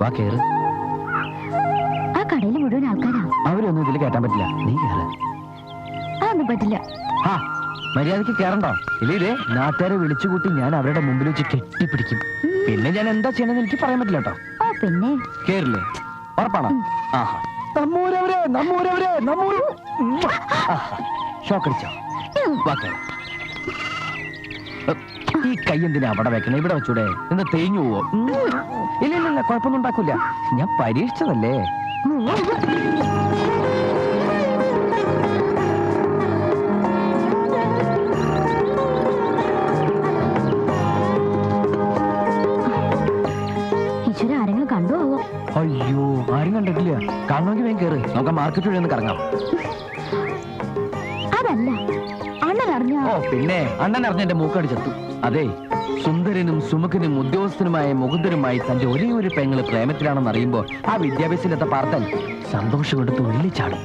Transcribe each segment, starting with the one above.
വാ കേറ്. ആ കടയിൽ മുഴുവൻ ആൾക്കാരാ. അവരൊന്നും ഇതിൽ കയറ്റാൻ പറ്റില്ല. നീ കേറ്. അതൊന്നും പറ്റില്ല. ആ മര്യാദയ്ക്ക് കേറണ്ടോ? ഇല്ലേ നാട്ടുകാരെ വിളിച്ചുകൂട്ടി ഞാൻ അവരുടെ മുമ്പിൽ വെച്ച് കെട്ടിപ്പിടിക്കും. പിന്നെ ഞാൻ എന്താ ചെയ്യണമെന്ന് എനിക്ക് പറയാൻ പറ്റില്ല കേട്ടോ. പിന്നെ? കേറില്ലേ? ഉറപ്പാണോ? ആഹാ. നമ്മൂരവരെ നമ്മൂരവരെ നമ്മൂര് ഷോക്കടിച്ചോ വാ കേറ്. ഈ കൈ എന്തിനാ അവിടെ വെക്കണേ? ഇവിടെ വെച്ചൂടെ. എന്ന് തേഞ്ഞു പോവോ. ഇല്ല കുഴപ്പമൊന്നും ഉണ്ടാക്കൂല. ഞാൻ പരീക്ഷിച്ചതല്ലേ? ഈശ്വര ആരെങ്കിലും കണ്ടു ആവോ? അയ്യോ ആരും കണ്ടിട്ടില്ല. കാണണമെങ്കിൽ വേഗം കയറി നമുക്ക് മാർക്കറ്റ് വഴി ഒന്ന് കറങ്ങാം. അതല്ല അണ്ണൻ അറിഞ്ഞ ഓ പിന്നെ അണ്ണൻ അറിഞ്ഞ എന്റെ മൂക്കടിച്ചെത്തു അതെ സുന്ദരനും സുമുഖനും ഉദ്യോഗസ്ഥനുമായ മുകുന്ദനുമായി തന്റെ ഒരേ ഒരു പെങ്ങൾ പ്രേമത്തിലാണെന്ന് അറിയുമ്പോ ആ വിദ്യാഭ്യാസത്തിലെത്ത പാർത്തൻ സന്തോഷം കൊണ്ട് തുള്ളിച്ചാടും.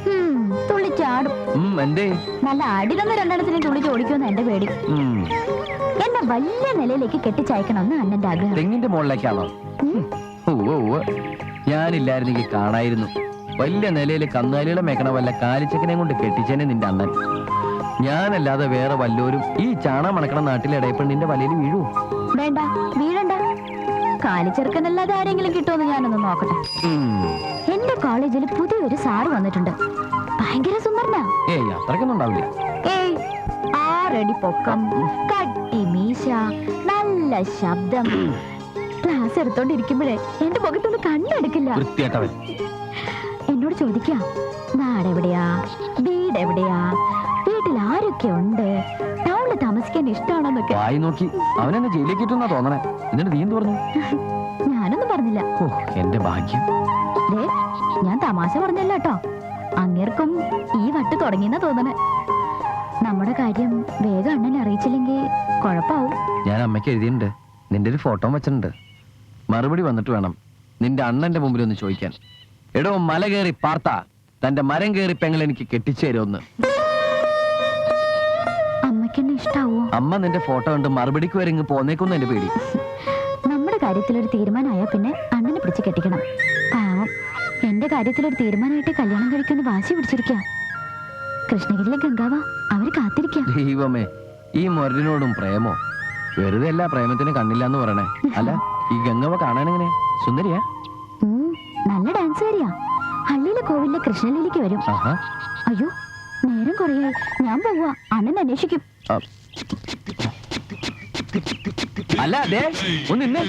തുള്ളിച്ചാടും എന്തേ? നല്ല അടി തന്ന രണ്ടെണ്ണത്തിനും തുള്ളി ചോടിക്കുമെന്ന് എന്റെ പേടി. എന്നെ വലിയ നിലയിലേക്ക് കെട്ടിച്ചയക്കണമെന്ന് അണ്ണന്റെ ആഗ്രഹം. തെങ്ങിന്റെ മുകളിലേക്കാണോ ഞാനില്ലായിരുന്നെങ്കിൽ കാണായിരുന്നു. വലിയ നിലയിൽ കന്നാലികളെ മേക്കണ വല്ല കാലിച്ചക്കനെ കൊണ്ട് കെട്ടിച്ചേനെ നിന്റെ അണ്ണൻ. ഞാനല്ലാതെ വേറെ വല്ലോരും ഈ ചാണ മണക്കണ നാട്ടിലെ ഇടയപ്പെണ്ണിന്റെ വലയിൽ വീഴൂ വേണ്ട വീഴണ്ട. കാലിച്ചെറുക്കനല്ലാതെ ആരെങ്കിലും കിട്ടുമെന്ന് ഞാനൊന്ന് നോക്കട്ടെ. എന്റെ കോളേജിൽ പുതിയൊരു സാറ് വന്നിട്ടുണ്ട്. ഭയങ്കര സുന്ദരനാ. ഏയ് അത്രയ്ക്കൊന്നും ഉണ്ടാവില്ല. ഏയ് ആറടി പൊക്കം കട്ടി മീശ നല്ല ശബ്ദം. ക്ലാസ് എടുത്തോണ്ടിരിക്കുമ്പോഴേ എന്റെ മുഖത്തൊന്ന് കണ്ണെടുക്കില്ല. എന്നോട് ചോദിക്കാം നാടെവിടെയാ? വീട് എവിടെയാ ആരൊക്കെ ഉണ്ട് ടൗണിൽ താമസിക്കാൻ ഇഷ്ടമാണെന്നൊക്കെ. വായി നോക്കി. അവനെന്നെ ജയിലേക്ക് ഇട്ടെന്നാ തോന്നണേ. എന്നിട്ട് നീ എന്ത് പറഞ്ഞു? ഞാനൊന്നും പറഞ്ഞില്ല. ഓ എന്റെ ഭാഗ്യം. ദേ ഞാൻ തമാശ പറഞ്ഞല്ല കേട്ടോ. അങ്ങേർക്കും ഈ വട്ട് തുടങ്ങിയെന്നാ തോന്നണേ. നമ്മുടെ കാര്യം വേഗം അണ്ണനെ അറിയിച്ചില്ലെങ്കിൽ കുഴപ്പാവും ഞാൻ അമ്മയ്ക്ക് എഴുതിയിട്ടുണ്ട്. നിന്റെ ഒരു ഫോട്ടോ വെച്ചിട്ടുണ്ട്. മറുപടി വന്നിട്ട് വേണം നിന്റെ അണ്ണന്റെ മുമ്പിൽ ഒന്ന് ചോദിക്കാൻ. എടോ മല കയറി പാർത്ത. തന്റെ മരം കയറി പെങ്ങൾ എനിക്ക് കെട്ടിച്ചേരുമെന്ന് അമ്മയ്ക്കെന്നെ ഇഷ്ടാവോ? അമ്മ നിന്റെ ഫോട്ടോ കണ്ട് മറുപടിക്ക് വരെ ഇങ്ങ് പോന്നേക്കുന്നു എന്റെ പേടി. നമ്മുടെ കാര്യത്തിൽ ഒരു തീരുമാനമായ പിന്നെ അണ്ണനെ പിടിച്ച് കെട്ടിക്കണം. പാവം എന്റെ കാര്യത്തിൽ ഒരു തീരുമാനമായിട്ട് കല്യാണം കഴിക്കുന്ന വാശി പിടിച്ചിരിക്ക. കൃഷ്ണഗിരിയിലെ ഗംഗാവ അവർ കാത്തിരിക്കാം. ദൈവമേ ഈ മുരടിനോടും പ്രേമോ? വെറുതെ അല്ല പ്രേമത്തിന് കണ്ണില്ല എന്ന് പറയണേ. അല്ല ഈ ഗംഗവ കാണാനെങ്ങനെ? സുന്ദരിയാ? ഉം, നല്ല ഡാൻസ് കാരിയാ ഹള്ളിയിലെ കോവിലിലെ കൃഷ്ണലീലിക്ക് വരും. ആഹാ. അയ്യോ നേരം കുറയായി. ഞാൻ പോവാ. അണ്ണൻ അന്വേഷിക്കും. അല്ല അതെ ഒന്ന് നിന്നെ.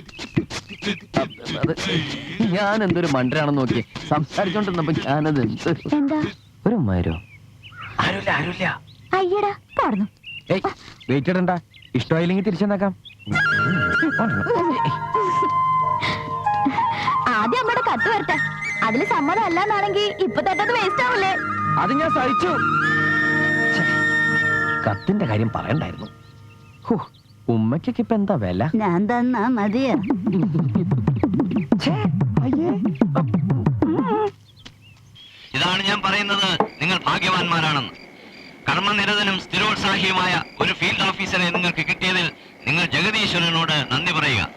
ഞാൻ എന്തൊരു മണ്ടരാണെന്ന് നോക്കിയേ. സംസാരിച്ചോണ്ടിരുന്നപ്പോ ഞാനത് എന്ത്? ഒരു മരോ? ആരുമില്ല ആരുമില്ല അയ്യടാ പറഞ്ഞു ഏയ് വെയിറ്റ് ഇടണ്ട ഇഷ്ടമായില്ലെങ്കിൽ തിരിച്ചെന്നാക്കാം. ആദ്യം അമ്മയുടെ കത്ത് വരട്ടെ അതിൽ സമ്മതം അല്ലാന്നാണെങ്കിൽ ഇപ്പൊ തൊട്ടത് വേസ്റ്റ് ആവില്ലേ അത് ഞാൻ സഹിച്ചു. കത്തിന്റെ കാര്യം പറയണ്ടായിരുന്നു. ഉമ്മയ്ക്കൊക്കെ ഇപ്പൊ എന്താ വില? ഞാൻ തന്നാ മതിയോ? ഇതാണ് ഞാൻ പറയുന്നത്. നിങ്ങൾ ഭാഗ്യവാന്മാരാണെന്ന്. കർമ്മനിരതനും സ്ഥിരോത്സാഹിയുമായ ഒരു ഫീൽഡ് ഓഫീസറെ നിങ്ങൾക്ക് കിട്ടിയതിൽ നിങ്ങൾ ജഗദീശ്വരനോട് നന്ദി പറയുക.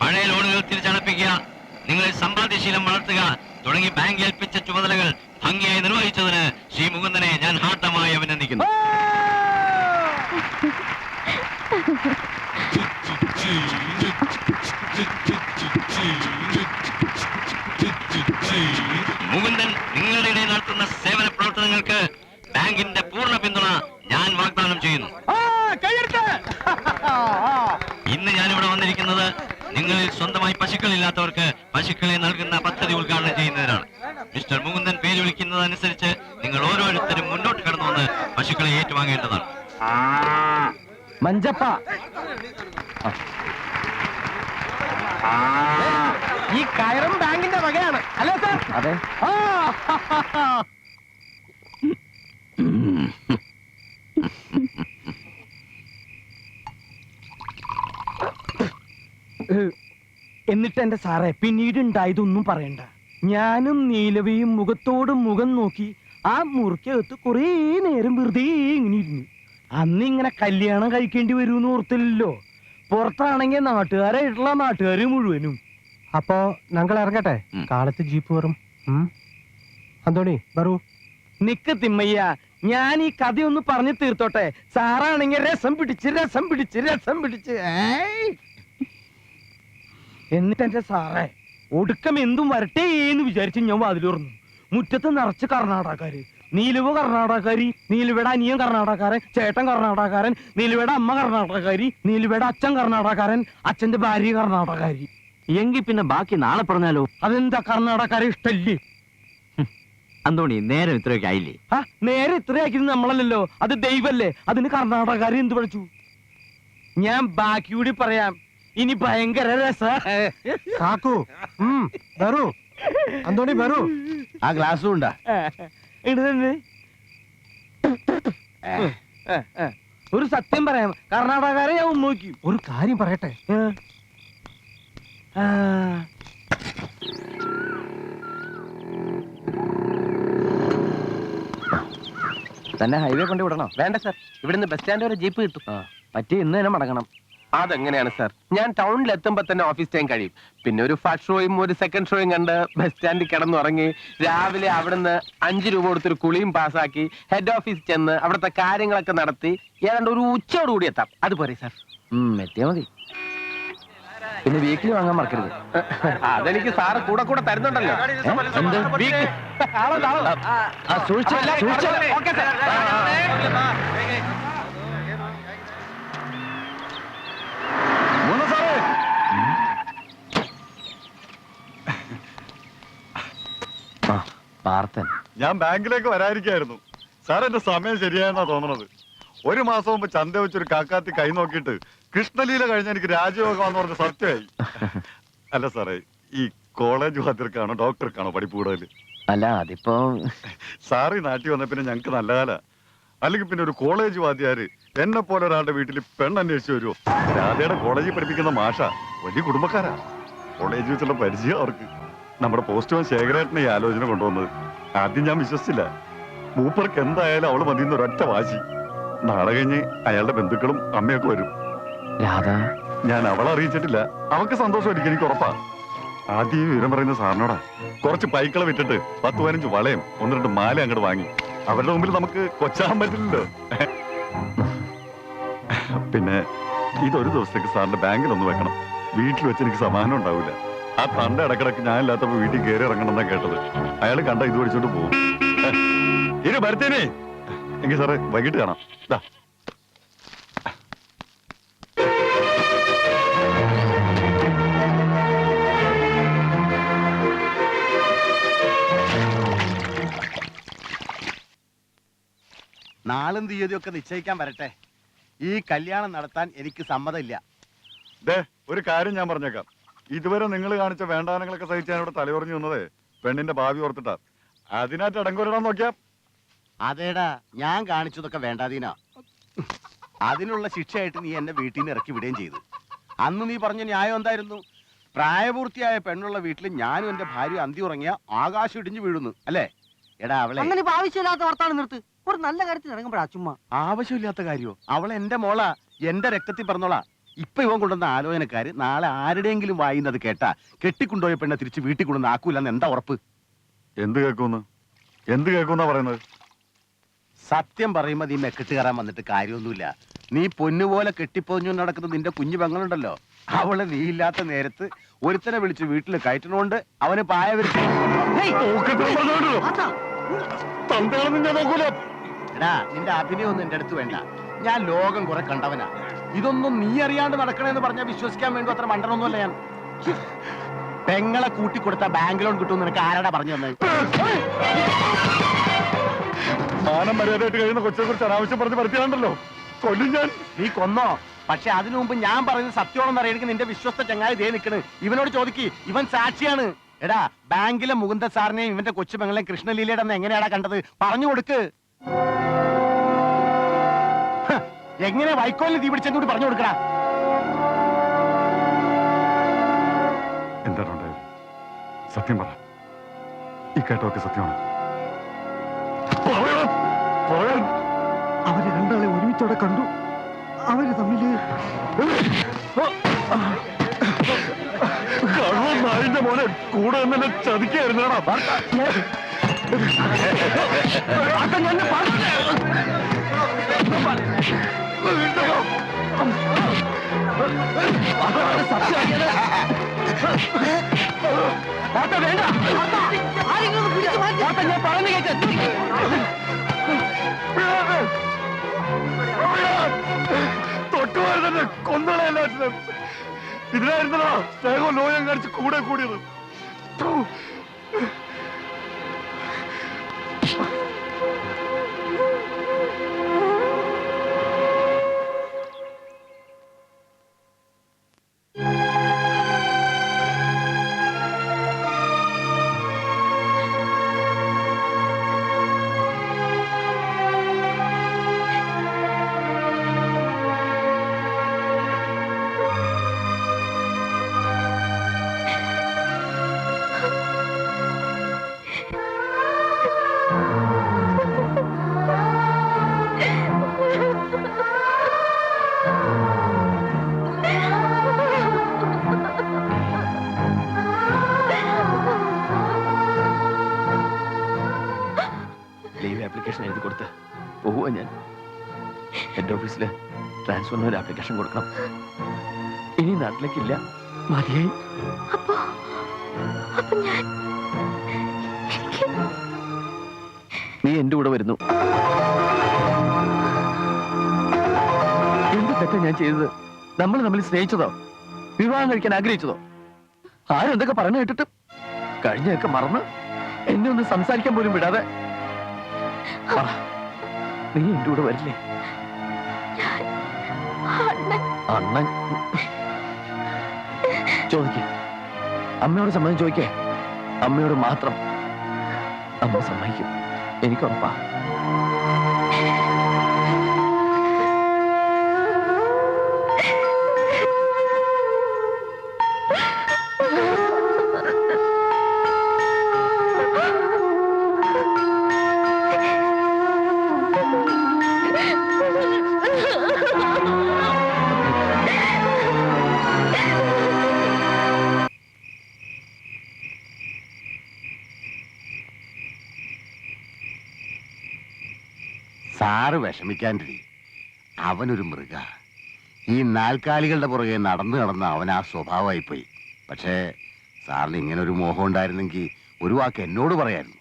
പഴയ ലോണുകൾ തിരിച്ചടപ്പിക്കുക നിങ്ങളെ സമ്പാദ്യശീലം വളർത്തുക തുടങ്ങി ബാങ്ക് ഏൽപ്പിച്ച ചുമതലകൾ ഭംഗിയായി നിർവഹിച്ചതിന് ശ്രീ മുകുന്ദനെ ഞാൻ ഹാർദമായി അഭിനന്ദിക്കുന്നു. ഈ കയറും ബാങ്കിന്റെ വകയാണ്. അല്ലേ സർ? അതെ. എന്നിട്ട് എന്റെ സാറേ പിന്നീടുണ്ടായതൊന്നും പറയണ്ട. ഞാനും നീലവയും മുഖത്തോട് മുഖം നോക്കി ആ മുറിക്കകത്ത് കുറേ നേരം വെറുതെ ഇങ്ങനെ ഇരുന്നു. അന്ന് ഇങ്ങനെ കല്യാണം കഴിക്കേണ്ടി വരുമെന്ന് ഓർത്തില്ലല്ലോ. പുറത്താണെങ്കിൽ നാട്ടുകാരായിട്ടുള്ള നാട്ടുകാർ മുഴുവനും. അപ്പോ ഞങ്ങൾ ഇറങ്ങട്ടെ? ഉം. കാലത്ത് ജീപ്പ് വരും ഉം. അന്തോണി വരൂ നിക്ക് തിമ്മയ്യ. ഞാൻ ഈ കഥയൊന്ന് പറഞ്ഞു തീർത്തോട്ടെ. സാറാണെങ്കിൽ രസം പിടിച്ച് രസം പിടിച്ച് രസം പിടിച്ച്. ഏയ്. എന്നിട്ട് എന്റെ സാറേ ഒടുക്കം എന്തും വരട്ടെ എന്ന് വിചാരിച്ച് ഞാൻ വാതിലുറന്നു മുറ്റത്ത് നിറച്ച് കർണാടകക്കാര്. നീലുവ കർണാടകക്കാരി നീലുവയുടെ അനിയൻ കർണാടകക്കാരൻ ചേട്ടൻ കർണാടകക്കാരൻ നീലുവയുടെ അമ്മ കർണാടകക്കാരി നീലുവയുടെ അച്ഛൻ കർണാടകക്കാരൻ അച്ഛന്റെ ഭാര്യ കർണാടകക്കാരി. എങ്കിൽ പിന്നെ ബാക്കി നാളെ പറഞ്ഞാലോ? അതെന്താ കർണാടകക്കാരെ ഇഷ്ടല്ലേ? അന്തോണി നേരം ഇത്രയൊക്കെ ആയില്ലേ? ആ നേരെ ഇത്രയാക്കിയത് നമ്മളല്ലല്ലോ. അത് ദൈവല്ലേ. അതിന് കർണാടകക്കാരെ എന്ത് പഠിച്ചു? ഞാൻ ബാക്കി കൂടി പറയാം. ഇനി ഭയങ്കര രസ. കാക്കു ഉം, വരൂ. അന്തോണി വരൂ. ആ ഗ്ലാസ്സും ഉണ്ടാ. ഒരു സത്യം പറയാം. കർണാടകക്കാരെ ഞാൻ നോക്കി ഒരു കാര്യം പറയട്ടെ. തന്നെ ഹൈവേ കൊണ്ട് വിടണോ? വേണ്ട സർ ഇവിടുന്ന് ബസ് സ്റ്റാൻഡ് വരെ ജീപ്പ് കിട്ടും. പറ്റി ഇന്ന് തന്നെ മടങ്ങണം. അതെങ്ങനെയാണ് സർ ഞാൻ ടൗണിൽ എത്തുമ്പോ തന്നെ ഓഫീസ് ടൈം കഴിയും പിന്നെ ഒരു ഫസ്റ്റ് ഷോയും ഒരു സെക്കൻഡ് ഷോയും കണ്ട് ബസ് സ്റ്റാൻഡിൽ കിടന്നുറങ്ങി രാവിലെ അവിടുന്ന് അഞ്ച് രൂപ കൊടുത്തൊരു കുളിയും പാസ്സാക്കി ഹെഡ് ഓഫീസ് ചെന്ന് അവിടുത്തെ കാര്യങ്ങളൊക്കെ നടത്തി ഏതാണ്ട് ഒരു ഉച്ചയോടുകൂടി എത്താം അത് സർ ഉം എത്തിയാ മതി പിന്നെ വീക്കിലി വാങ്ങാൻ മറക്കരുത് അതെനിക്ക് സാറ് കൂടെ കൂടെ തരുന്നുണ്ടല്ലോ സൂക്ഷിച്ച് പാർത്തൻ ഞാൻ ബാങ്കിലേക്ക് വരാതിരിക്കായിരുന്നു സാർ എന്റെ സമയം ശരിയായെന്നാ തോന്നണത്. ഒരു മാസം മുമ്പ് ചന്ത വെച്ചൊരു കാക്കാത്തി കൈ നോക്കിയിട്ട് കൃഷ്ണലീല കഴിഞ്ഞ എനിക്ക് രാജയോഗം പറഞ്ഞ സത്യമായി. അല്ല സാറേ ഈ കോളേജ് വാദ്യർക്കാണോ ഡോക്ടർക്കാണോ പഠിപ്പ് കൂടുതൽ അല്ല അതിപ്പോ സാറ് ഈ നാട്ടിൽ വന്ന പിന്നെ ഞങ്ങൾക്ക് നല്ല കാല അല്ലെങ്കിൽ പിന്നെ ഒരു കോളേജ് വാദ്യാര് എന്നെ പോലെ ഒരാളുടെ വീട്ടിൽ പെണ്ണന്വേഷിച്ച് വരുമോ രാധയുടെ കോളേജിൽ പഠിപ്പിക്കുന്ന മാഷ വലിയ കുടുംബക്കാരാ. കോളേജ് വെച്ചുള്ള പരിചയം അവർക്ക്. നമ്മുടെ പോസ്റ്റ്മാൻ ശേഖരേട്ടനെ ഈ ആലോചന കൊണ്ടുവന്നത്. ആദ്യം ഞാൻ വിശ്വസിച്ചില്ല. മൂപ്പർക്ക് എന്തായാലും അവൾ മതിയെന്ന് ഒരൊറ്റ വാശി. നാളെ കഴിഞ്ഞ് അയാളുടെ ബന്ധുക്കളും അമ്മയൊക്കെ വരും. രാധാ. ഞാൻ അവളെ അറിയിച്ചിട്ടില്ല. അവൾക്ക് സന്തോഷമായിരിക്കും എനിക്ക് ഉറപ്പാ. ആദ്യം വിവരം പറയുന്ന സാറിനോടാ. കുറച്ച് പൈക്കളെ വിട്ടിട്ട് പത്ത് പതിനഞ്ച് വളയും ഒന്ന് രണ്ട് മാല അങ്ങോട്ട് വാങ്ങി. അവരുടെ മുമ്പിൽ നമുക്ക് കൊച്ചാൻ പറ്റില്ലല്ലോ. പിന്നെ ഇതൊരു ദിവസത്തേക്ക് സാറിന്റെ ബാങ്കിൽ ഒന്ന് വെക്കണം. വീട്ടിൽ വെച്ച് എനിക്ക് സമാധാനം ഉണ്ടാവില്ല. ആ തണ്ട ഇടക്കിടക്ക് ഞാൻ ഇല്ലാത്തപ്പോ വീട്ടിൽ കയറി ഇറങ്ങണം എന്നാ കേട്ടത്. അയാൾ കണ്ട ഇത് പഠിച്ചോണ്ട് പോകും ഇനി ഭരത്തേനെ എങ്കിൽ സാറേ വൈകിട്ട് കാണാം. ദാ. നാളും തീയതിയൊക്കെ നിശ്ചയിക്കാൻ വരട്ടെ. ഈ കല്യാണം നടത്താൻ എനിക്ക് സമ്മതമില്ല. ദേ ഒരു കാര്യം ഞാൻ പറഞ്ഞേക്കാം. ഇതുവരെ നിങ്ങൾ കാണിച്ച വേണ്ടാനങ്ങളൊക്കെ സഹിച്ച് ഞാൻ ഇവിടെ തലയുറഞ്ഞു നിന്നതേ പെണ്ണിന്റെ ഭാവി ഓർത്തിട്ടാ. അതിനായിട്ട് അടങ്കൊരിടാൻ നോക്കിയാ? അതേടാ ഞാൻ കാണിച്ചതൊക്കെ വേണ്ടാതീനാ. അതിനുള്ള ശിക്ഷയായിട്ട് നീ എന്നെ വീട്ടിൽ നിന്ന് ഇറക്കി വിടുകയും ചെയ്തു. അന്ന് നീ പറഞ്ഞ ന്യായം എന്തായിരുന്നു? പ്രായപൂർത്തിയായ പെണ്ണുള്ള വീട്ടിൽ ഞാനും എന്റെ ഭാര്യ അന്തി ഉറങ്ങിയ ആകാശം ഇടിഞ്ഞു വീഴുന്നു അല്ലേ? എടാ അവളെ. അങ്ങനെ ഇപ്പൊ ആവശ്യമില്ലാത്ത വർത്താനം നിർത്ത്. ഒരു നല്ല കാര്യത്തിൽ ഇറങ്ങുമ്പോഴാ ചുമ്മാ. ആവശ്യമില്ലാത്ത കാര്യോ? അവൾ എന്റെ മോളാ എന്റെ രക്തത്തിൽ പറഞ്ഞോളാ. ഇപ്പൊ ഇവൻ കൊണ്ടുവന്ന ആലോചനക്കാര് നാളെ ആരുടെയെങ്കിലും വായിന്നത് കേട്ടാ കെട്ടിക്കൊണ്ടുപോയ പെണ്ണെ തിരിച്ച് വീട്ടിൽ കൊണ്ടുവന്ന് ആക്കൂലെന്ന് എന്താ ഉറപ്പ്? എന്ത് കേൾക്കുന്നു? എന്ത് കേൾക്കുന്നാ പറയുന്നത്? സത്യം പറയുമ്പോ നീ മെക്കെട്ട് കയറാൻ വന്നിട്ട് കാര്യമൊന്നുമില്ല. നീ പൊന്നുപോലെ കെട്ടിപ്പൊഞ്ഞു നടക്കുന്ന നിന്റെ കുഞ്ഞു പെങ്ങളുണ്ടല്ലോ അവൾ നീ ഇല്ലാത്ത നേരത്ത് ഒരുത്തനെ വിളിച്ച് വീട്ടിൽ കയറ്റണോണ്ട് അവന് പായ വിരിച്ചു എടാ നിന്റെ അഭിനയൊന്നും എന്റെ അടുത്ത് വേണ്ട. ഞാൻ ലോകം കുറെ കണ്ടവനാ. ഇതൊന്നും നീ അറിയാണ്ട് നടക്കണേന്ന് പറഞ്ഞാൽ വിശ്വസിക്കാൻ വേണ്ടി അത്ര മണ്ടനൊന്നുമല്ല ഞാൻ. പെങ്ങളെ കൂട്ടി കൊടുത്ത ബാങ്ക് ലോൺ കിട്ടുമെന്ന് നിനക്ക് ആരാടാ പറഞ്ഞു തന്നെ? മാനം മര്യാദയായിട്ട് കഴിയുന്ന കൊച്ചിനെ കുറിച്ച് അനാവശ്യം പറഞ്ഞ് പറ്റിയാണ്ടല്ലോ കൊല്ലും ഞാൻ. നീ കൊന്നോ? പക്ഷെ അതിനു മുമ്പ് ഞാൻ പറയുന്നത് സത്യമാണെന്ന് അറിയണമെങ്കിൽ നിന്റെ വിശ്വസ്ത ചങ്ങായി ദേ നിൽക്കണ് ഇവനോട് ചോദിക്കി ഇവൻ സാക്ഷിയാണ്. എടാ ബാങ്കിലെ മുകുന്ദ സാറിനെയും ഇവന്റെ കൊച്ചു പെങ്ങളെയും കൃഷ്ണലീലയുടെ എങ്ങനെയാടാ കണ്ടത്? പറഞ്ഞു കൊടുക്ക്. എങ്ങനെ വൈക്കോലിന് തീ പിടിച്ചെന്നൂടി പറഞ്ഞു കൊടുക്കടാ. എന്താണ് ഉണ്ടായത് സത്യം പറ. ഈ കേട്ടൊക്കെ സത്യമാണ്. അവർ രണ്ടാളെ ഒരുമിച്ചോടെ കണ്ടു. അവർ തമ്മിൽ നായിന്റെ മോനെ കൂടെ തന്നെ ചതിക്കായിരുന്നാടാ. തൊട്ടുമാരി തന്നെ കൊന്നളയല്ലാറ്റിനും ഇതിനായിരുന്നല്ലോ സ്നേഹവും ലോയം കാണിച്ച് കൂടെ കൂടിയത്. ഹെഡ് ഓഫീസിൽ ട്രാൻസ്ഫറിന് ഒരു ആപ്ലിക്കേഷൻ കൊടുക്കണം. ഇനി നാട്ടിലേക്കില്ല. മതിയായി. അപ്പോ അപ്പൊ ഞാൻ നീ എന്റെ കൂടെ വരുന്നു. എന്ത് തെറ്റാ ഞാൻ ചെയ്തത്? നമ്മൾ നമ്മൾ സ്നേഹിച്ചതോ? വിവാഹം കഴിക്കാൻ ആഗ്രഹിച്ചതോ? ആരും എന്തൊക്കെ പറഞ്ഞു കേട്ടിട്ട് കഴിഞ്ഞൊക്കെ മറന്ന് എന്നെ ഒന്ന് സംസാരിക്കാൻ പോലും വിടാതെ. നീ എന്റെ കൂടെ വരില്ലേ? അണ്ണൻ. ചോദിക്കേ. അമ്മയോട് സമ്മതം ചോദിക്കേ. അമ്മയോട് മാത്രം അമ്മ സമ്മതിക്കും. എനിക്ക് സാറ് വിഷമിക്കാണ്ടിരി. അവനൊരു മൃഗ. ഈ നാൽക്കാലികളുടെ പുറകെ നടന്നു നടന്ന് അവൻ ആ സ്വഭാവമായിപ്പോയി. പക്ഷേ സാറിന് ഇങ്ങനെ ഒരു മോഹം ഉണ്ടായിരുന്നെങ്കിൽ ഒരു വാക്ക് എന്നോട് പറയായിരുന്നു.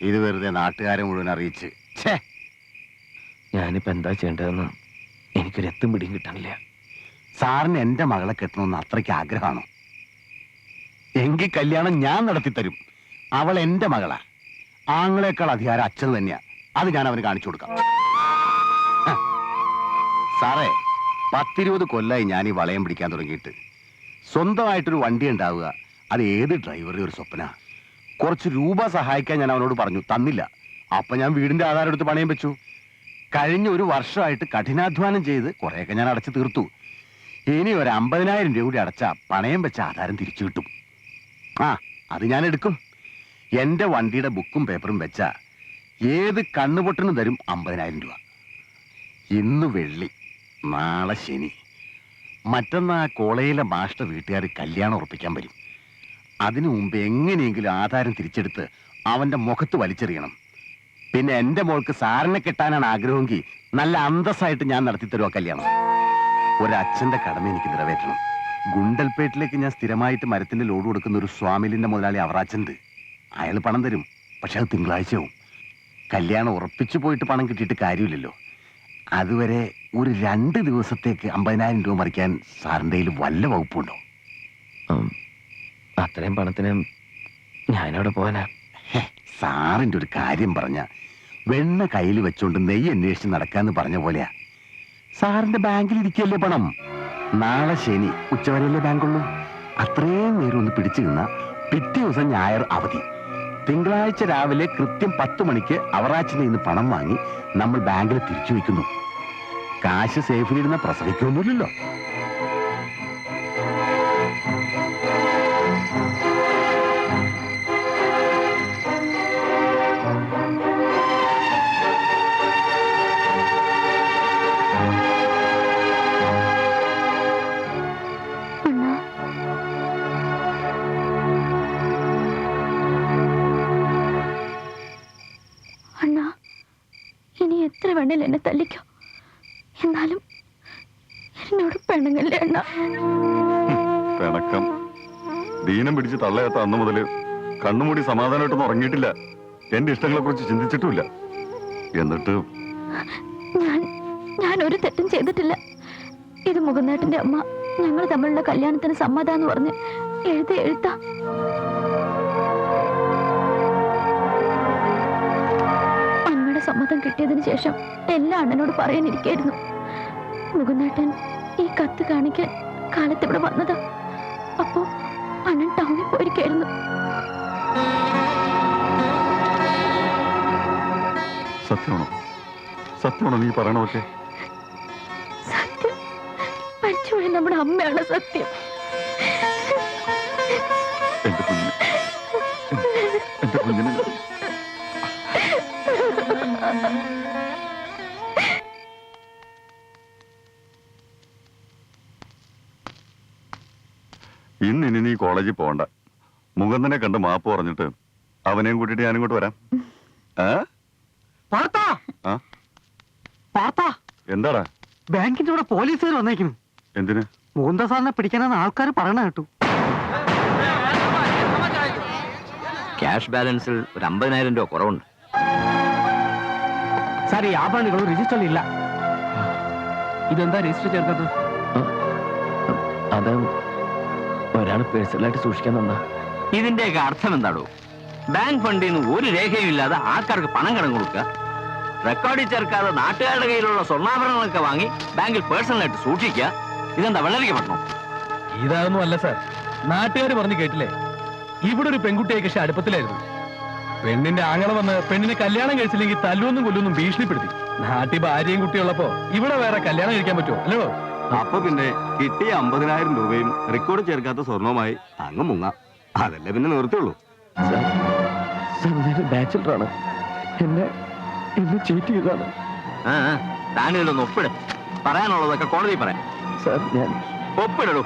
ഇത് വെറുതെ നാട്ടുകാരെ മുഴുവൻ അറിയിച്ച്. ഛേ! ഞാനിപ്പോ എന്താ ചെയ്യേണ്ടതെന്ന് എനിക്കൊരു എത്തും പിടിയും കിട്ടണില്ല. സാറിന് എന്റെ മകളെ കെട്ടണമെന്ന് അത്രയ്ക്ക് ആഗ്രഹമാണോ? എങ്കിൽ കല്യാണം ഞാൻ നടത്തിത്തരും. അവൾ എന്റെ മകളാണ് ആങ്ങളെക്കാൾ അധികാരം അച്ഛൻ തന്നെയാ. അത് ഞാൻ അവന് കാണിച്ചു കൊടുക്കാം. സാറേ പത്തിരുപത് കൊല്ലായി ഞാൻ ഈ വളയം പിടിക്കാൻ തുടങ്ങിയിട്ട്. സ്വന്തമായിട്ടൊരു വണ്ടി ഉണ്ടാവുക അത് ഏത് ഡ്രൈവറുടെ ഒരു സ്വപ്ന? കുറച്ച് രൂപ സഹായിക്കാൻ ഞാൻ അവനോട് പറഞ്ഞു തന്നില്ല. അപ്പൊ ഞാൻ വീടിന്റെ ആധാരം എടുത്ത് പണയം വെച്ചു. കഴിഞ്ഞ ഒരു വർഷമായിട്ട് കഠിനാധ്വാനം ചെയ്ത് കുറെയൊക്കെ ഞാൻ അടച്ചു തീർത്തു. ഇനി ഒരു അമ്പതിനായിരം രൂപ കൂടി അടച്ച പണയം വെച്ച ആധാരം തിരിച്ചു കിട്ടും. ആ അത് ഞാൻ എടുക്കും. എന്റെ വണ്ടിയുടെ ബുക്കും പേപ്പറും വെച്ച ഏത് കണ്ണുപൊട്ടിനും തരും അമ്പതിനായിരം രൂപ. ഇന്ന് വെള്ളി നാളെ ശനി. മറ്റന്നാ കോളേജിലെ മാഷ്ട വീട്ടുകാർ കല്യാണം ഉറപ്പിക്കാൻ വരും. അതിനു മുമ്പ് എങ്ങനെയെങ്കിലും ആധാരം തിരിച്ചെടുത്ത് അവന്റെ മുഖത്ത് വലിച്ചെറിയണം. പിന്നെ എന്റെ മോൾക്ക് സാറിനെ കെട്ടാനാണ് ആഗ്രഹമെങ്കിൽ നല്ല അന്തസ്സായിട്ട് ഞാൻ നടത്തിത്തരുവാ കല്യാണം. ഒരച്ഛന്റെ കടമ എനിക്ക് നിറവേറ്റണം. ഗുണ്ടൽപേട്ടിലേക്ക് ഞാൻ സ്ഥിരമായിട്ട് മരത്തിന്റെ ലോഡ് കൊടുക്കുന്ന ഒരു സ്വാമിലിന്റെ മുതലാളി അവറാച്ചണ്ട് അയാൾ പണം തരും പക്ഷെ അത് തിങ്കളാഴ്ചയാവും. കല്യാണം ഉറപ്പിച്ചു പോയിട്ട് പണം കിട്ടിയിട്ട് കാര്യമില്ലല്ലോ. അതുവരെ ഒരു രണ്ട് ദിവസത്തേക്ക് അമ്പതിനായിരം രൂപ മറിക്കാൻ സാറിന്റെ കയ്യിൽ വല്ല വകുപ്പുണ്ടോ? അത്രയും പണത്തിന് ഞാനവിടെ പോകാനാ സാറിന്റെ ഒരു കാര്യം പറഞ്ഞ വെണ്ണ കയ്യിൽ വെച്ചോണ്ട് നെയ്യ് അന്വേഷിച്ച് നടക്കാന്ന് പറഞ്ഞ പോലെയാ. സാറിന്റെ ബാങ്കിൽ ഇരിക്കല്ലേ പണം? നാളെ ശനി ഉച്ചവരെയല്ലേ ബാങ്കുള്ളൂ? അത്രയും നേരം ഒന്ന് പിടിച്ചു നിന്ന പിറ്റേ ദിവസം ഞായർ അവധി. തിങ്കളാഴ്ച രാവിലെ കൃത്യം പത്ത് മണിക്ക് അവറാച്ചിൽ നിന്ന് പണം വാങ്ങി നമ്മൾ ബാങ്കിൽ തിരിച്ചു വയ്ക്കുന്നു. കാശ് സേഫിലിരുന്ന പ്രസവിക്കൊന്നുമില്ലല്ലോ എത്ര വേണേലും എന്നെ തല്ലിക്കോ. എന്നാലും എന്നോട് പെണങ്ങല്ലേ എണ്ണ. പിണക്കം. ദീനം പിടിച്ച് തള്ളയത്ത അന്ന് മുതൽ കണ്ണുമൂടി സമാധാനമായിട്ടൊന്നും ഉറങ്ങിയിട്ടില്ല. എന്റെ ഇഷ്ടങ്ങളെ കുറിച്ച് ചിന്തിച്ചിട്ടുമില്ല. എന്നിട്ട്? ഞാൻ ഞാൻ ഒരു തെറ്റും ചെയ്തിട്ടില്ല. ഇത് മുകുന്നേട്ടന്റെ അമ്മ ഞങ്ങൾ തമ്മിലുള്ള കല്യാണത്തിന് സമ്മതാന്ന് പറഞ്ഞ് എഴുതി എഴുത്താ. സമ്മതം കിട്ടിയതിനു ശേഷം എല്ലാ അണ്ണനോട് പറയാനിരിക്കായിരുന്നു. മുകുന്നേട്ടൻ ഈ കത്ത് കാണിക്കാൻ കാലത്ത് ഇവിടെ വന്നതാ. അപ്പോ അണ്ണൻ ടൗണിൽ പോയിരിക്കായിരുന്നു. സത്യമാണോ? സത്യമാണോ നീ സത്യം. മരിച്ചുപോയ നമ്മുടെ അമ്മയാണ് സത്യം? എന്റെ കുഞ്ഞിന് എന്റെ കുഞ്ഞിന് ഇന്ന് ഇനി നീ കോളേജിൽ പോകണ്ട. മുകുന്ദനെ കണ്ട് മാപ്പ് പറഞ്ഞിട്ട് അവനെയും കൂട്ടിയിട്ട് ഞാനും ഇങ്ങോട്ട് വരാം. ആ? എന്താടാ? ബാങ്കിന്റെ കൂടെ പോലീസുകാർ വന്നേക്കുന്നു. എന്തിന്? മുകുന്ദ സാറിനെ പിടിക്കാനാണ് ആൾക്കാർ പറയണ കേട്ടു. ക്യാഷ് ബാലൻസിൽ ഒരു അമ്പതിനായിരം രൂപ കുറവുണ്ട്. സാർ ഈ ആഭരണങ്ങൾ രജിസ്റ്ററിൽ ഇല്ല. ഇതെന്താ രജിസ്റ്റർ ചേർക്കത് അത് ഒരാൾ പേഴ്സണലായിട്ട് സൂക്ഷിക്കാൻ തന്ന. ഇതിന്റെയൊക്കെ അർത്ഥം എന്താടോ? ബാങ്ക് ഫണ്ടിൽ നിന്ന് ഒരു രേഖയും ഇല്ലാതെ ആൾക്കാർക്ക് പണം കടം കൊടുക്കുക റെക്കോർഡിൽ ചേർക്കാതെ നാട്ടുകാരുടെ കയ്യിലുള്ള സ്വർണാഭരണങ്ങളൊക്കെ വാങ്ങി ബാങ്കിൽ പേഴ്സണലായിട്ട് സൂക്ഷിക്കുക ഇതെന്താ വെള്ളരിക്ക പറ്റണം ഇതൊന്നും അല്ല സാർ. നാട്ടുകാർ പറഞ്ഞു കേട്ടില്ലേ? ഇവിടെ ഒരു പെൺകുട്ടിയെ കക്ഷി അടുപ്പത്തിലായിരുന്നു. പെണ്ണിന്റെ ആങ്ങള വന്ന് പെണ്ണിനെ കല്യാണം കഴിച്ചില്ലെങ്കിൽ തല്ലുവെന്നും കൊല്ലൊന്നും ഭീഷണിപ്പെടുത്തി. നാട്ടിൽ ഭാര്യയും കുട്ടിയുള്ളപ്പോ ഇവിടെ വേറെ കല്യാണം കഴിക്കാൻ പറ്റുമോ? അല്ലോ? അപ്പൊ പിന്നെ കിട്ടിയ അമ്പതിനായിരം രൂപയും റെക്കോർഡ് ചേർക്കാത്ത സ്വർണവുമായി അങ്ങ് മുങ്ങാം. അതല്ലേ പിന്നെ നിർത്തിയുള്ളൂ ബാച്ചിലറാണ് എന്നെ എന്നെ ചീറ്റ് ചെയ്താണ് ഒപ്പിട്. പറയാനുള്ളതൊക്കെ കോടതി പറയാം. സാർ ഞാൻ ഒപ്പിടൂ